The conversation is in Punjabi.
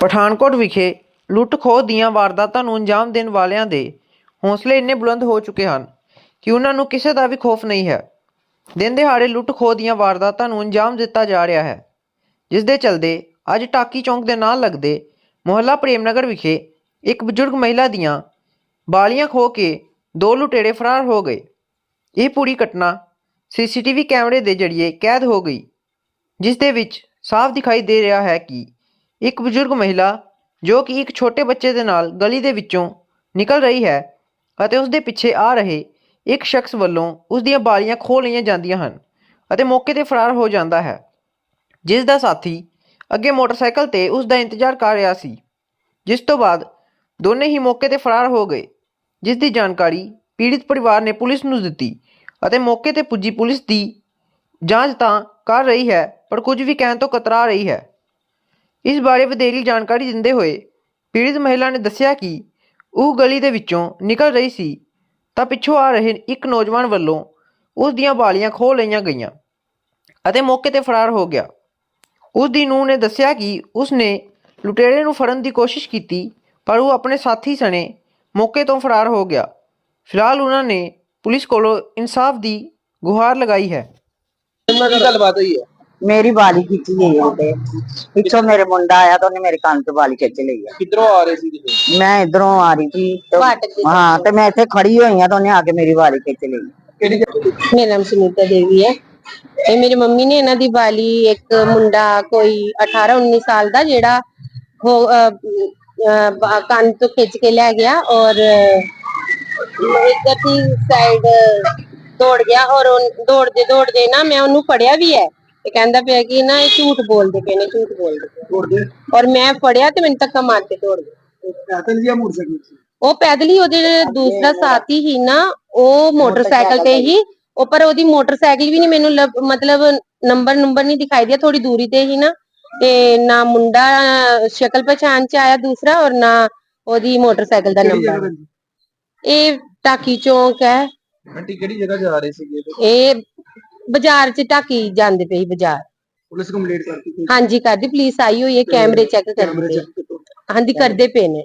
ਪਠਾਨਕੋਟ ਵਿਖੇ ਲੁੱਟ-ਖੋਹ ਦੀਆਂ ਵਾਰਦਾਤਾਂ ਨੂੰ ਅੰਜਾਮ ਦੇਣ ਵਾਲਿਆਂ ਦੇ ਹੌਸਲੇ ਇੰਨੇ ਬੁਲੰਦ ਹੋ ਚੁੱਕੇ ਹਨ ਕਿ ਉਹਨਾਂ ਨੂੰ ਕਿਸੇ ਦਾ ਵੀ ਖੌਫ ਨਹੀਂ ਹੈ। ਦਿਨ ਦਿਹਾੜੇ ਲੁੱਟ-ਖੋਹ ਦੀਆਂ ਵਾਰਦਾਤਾਂ ਨੂੰ ਅੰਜਾਮ ਦਿੱਤਾ ਜਾ ਰਿਹਾ ਹੈ, ਜਿਸ ਦੇ ਚਲਦੇ ਅੱਜ ਟਾਕੀ ਚੌਂਕ ਦੇ ਨਾਲ ਲੱਗਦੇ ਮੁਹੱਲਾ ਪ੍ਰੇਮਨਗਰ ਵਿਖੇ ਇੱਕ ਬਜ਼ੁਰਗ ਮਹਿਲਾ ਦੀਆਂ ਬਾਲੀਆਂ ਖੋਹ ਕੇ ਦੋ ਲੁਟੇਰੇ ਫਰਾਰ ਹੋ ਗਏ। ਇਹ ਪੂਰੀ ਘਟਨਾ ਸੀਸੀਟੀਵੀ ਕੈਮਰੇ ਦੇ ਜ਼ਰੀਏ ਕੈਦ ਹੋ ਗਈ, ਜਿਸ ਦੇ ਵਿੱਚ ਸਾਫ਼ ਦਿਖਾਈ ਦੇ ਰਿਹਾ ਹੈ ਕਿ ਇੱਕ ਬਜ਼ੁਰਗ ਮਹਿਲਾ, ਜੋ ਕਿ ਇੱਕ ਛੋਟੇ ਬੱਚੇ ਦੇ ਨਾਲ ਗਲੀ ਦੇ ਵਿੱਚੋਂ ਨਿਕਲ ਰਹੀ ਹੈ ਅਤੇ ਉਸ ਦੇ ਪਿੱਛੇ ਆ ਰਹੇ ਇੱਕ ਸ਼ਖਸ ਵੱਲੋਂ ਉਸ ਦੀਆਂ ਬਾਲੀਆਂ ਖੋਹ ਲਈਆਂ ਜਾਂਦੀਆਂ ਹਨ ਅਤੇ ਮੌਕੇ ਤੇ ਫਰਾਰ ਹੋ ਜਾਂਦਾ ਹੈ। ਜਿਸ ਦਾ ਸਾਥੀ ਅੱਗੇ ਮੋਟਰਸਾਈਕਲ ਤੇ ਉਸ ਦਾ ਇੰਤਜ਼ਾਰ ਕਰ ਰਿਹਾ ਸੀ, ਜਿਸ ਤੋਂ ਬਾਅਦ ਦੋਨੇ ਹੀ ਮੌਕੇ ਤੇ ਫਰਾਰ ਹੋ ਗਏ, ਜਿਸ ਦੀ ਜਾਣਕਾਰੀ ਪੀੜਿਤ ਪਰਿਵਾਰ ਨੇ ਪੁਲਿਸ ਨੂੰ ਦਿੱਤੀ ਅਤੇ ਮੌਕੇ ਤੇ ਪੁੱਜੀ ਪੁਲਿਸ ਦੀ ਜਾਂਚ ਤਾਂ ਕਰ ਰਹੀ ਹੈ, ਪਰ ਕੁਝ ਵੀ ਕਹਿਣ ਤੋਂ ਕਤਰਾ ਰਹੀ ਹੈ। ਇਸ ਬਾਰੇ ਵਧੇਰੀ ਜਾਣਕਾਰੀ ਦਿੰਦੇ ਹੋਏ ਪੀੜਿਤ ਮਹਿਲਾ ਨੇ ਦੱਸਿਆ ਕਿ ਉਹ ਗਲੀ ਦੇ ਵਿੱਚੋਂ ਨਿਕਲ ਰਹੀ ਸੀ, ਤਾਂ ਪਿੱਛੋਂ ਆ ਰਹੇ ਇੱਕ ਨੌਜਵਾਨ ਵੱਲੋਂ ਉਸ ਦੀਆਂ ਬਾਲੀਆਂ ਖੋਹ ਲਈਆਂ ਗਈਆਂ ਅਤੇ ਮੌਕੇ ਤੇ ਫਰਾਰ ਹੋ ਗਿਆ। ਉਸ ਦੀ ਨੂੰਹ ਨੇ ਦੱਸਿਆ ਕਿ ਉਸ ਨੇ ਲੁਟੇਰੇ ਨੂੰ ਫੜਨ ਦੀ ਕੋਸ਼ਿਸ਼ ਕੀਤੀ, ਪਰ ਉਹ ਆਪਣੇ ਸਾਥੀ ਸਣੇ ਮੌਕੇ ਤੋਂ ਫਰਾਰ ਹੋ ਗਿਆ। ਫਿਲਹਾਲ ਉਹਨਾਂ ਨੇ ਪੁਲਿਸ ਕੋਲੋਂ ਇਨਸਾਫ ਦੀ ਗੁਹਾਰ ਲਗਾਈ ਹੈ। ਇਹਨਾਂ ਗੱਲਬਾਤ ਹੋਈ ਹੈ। ਮੇਰੀ ਵਾਲੀ ਖਿੱਚੀ ਗਈ ਉਹਦੇ। ਪਿੱਛੋਂ ਮੇਰੇ ਮੁੰਡਾ ਆਇਆ ਤਾਂ ਉਹਨੇ ਮੇਰੇ ਕੰਨ ਤੋਂ ਵਾਲੀ ਖਿੱਚ ਲਈ ਆ। ਕਿੱਧਰੋਂ ਆ ਰਹੇ ਸੀ ਤੁਸੀਂ? ਮੈਂ ਇਧਰੋਂ ਆ ਰਹੀ ਸੀ ਤੇ- ਹਾਂ ਤੇ ਮੈਂ ਇੱਥੇ ਖੜੀ ਹੋਈ ਆ ਤਾਂ ਉਹਨੇ ਆ ਕੇ ਮੇਰੀ ਵਾਲੀ ਖਿੱਚ ਲਈ। ਕਿਹੜੀ ਮੇਰਾ ਨਾਮ ਸੁਨੀਤਾ ਦੇਵੀ ਹੈ ਇਹ ਮੇਰੀ ਮੰਮੀ ਨੇ ਇਹਨਾਂ ਦੀ ਵਾਲੀ ਇੱਕ ਮੁੰਡਾ ਕੋਈ 18 19 ਸਾਲ ਦਾ ਜਿਹੜਾ ਹੋ ਅਹ, ਅਹ, ਬ- ਕੰਨ ਤੋਂ ਖਿੱਚ ਕੇ ਲੈ ਗਿਆ ਔਰ ਇੱਧਰ ਦੀ ਸਾਈਡ ਦੌੜ ਗਿਆ ਔਰ ਉਹ ਦੌੜਦੇ ਦੌੜਦੇ ਨਾ ਮੈਂ ਉਹਨੂੰ ਫੜਿਆ ਵੀ ਹੈ। ਤੇ ਕਹਿੰਦਾ ਪਿਆ ਕਿ ਨਾ ਇਹ ਝੂਠ ਬੋਲਦੇ ਪਏ ਨੇ ਝੂਠ ਬੋਲਦੇ ਪਏ ਤੋੜਦੇ? ਔਰ ਮੈਂ ਫੜਿਆ ਤੇ ਮੈਨੂੰ ਧੱਕਾ ਮਾਰ ਕੇ ਦੌੜ ਗਿਆ ਪੈਦਲ ਜਾਂ ਮੋਟਰਸਾਈਕਲ ਸੀ ਉਹ ਪੈਦਲ ਹੀ ਉਹਦੇ ਜਿਹੜੇ ਦੂਸਰਾ ਸਾਥੀ ਹੀ ਨਾ ਉਹ ਮੋਟਰਸਾਈਕਲ ਤੇ ਹੀ ਉਹ ਪਰ ਉਹਦੀ ਮੋਟਰਸਾਈਕਲ ਵੀ ਨਹੀਂ ਮੈਨੂੰ ਲੱਭ- ਮਤਲਬ ਨੰਬਰ ਨੰਬਰ ਨਹੀਂ ਦਿਖਾਈ ਦਿਆ ਥੋੜੀ ਦੂਰੀ ਤੇ ਹੀ ਨਾ। ਤੇ ਨਾ ਮੁੰਡਾ ਸ਼ਕਲ ਪਛਾਣ ਚ ਆਇਆ ਦੂਸਰਾ ਔਰ ਨਾ ਉਹਦੀ ਮੋਟਰਸਾਈਕਲ ਦਾ ਕਿਹੜੀ ਜਗ੍ਹਾ ਨੰਬਰ ਤੇ? ਇਹ ਟਾਕੀ ਚੌਂਕ ਹੈ। ਆਂਟੀ ਕਿਹੜੀ ਜਗ੍ਹਾ ਜਾ ਰਹੇ ਸੀਗੇ? ਤੇ ਇਹ ਬਾਜ਼ਾਰ ਚ ਟਾਕੀ ਜਾਂਦੇ ਪਈ ਬਾਜ਼ਾਰ। ਪੁਲਿਸ ਕੰਪਲੀਟ ਕਰਤੀ ਸੀ। ਹਾਂਜੀ ਕਰਦੀ ਪੁਲਿਸ ਆਈ ਹੋਈ ਹੈ ਕੈਮਰੇ ਚੈੱਕ ਕੈਮਰੇ ਕਰਦੇ ਚੈੱਕ ਹਾਂਜੀ ਕਰਦੇ ਪਏ ਨੇ।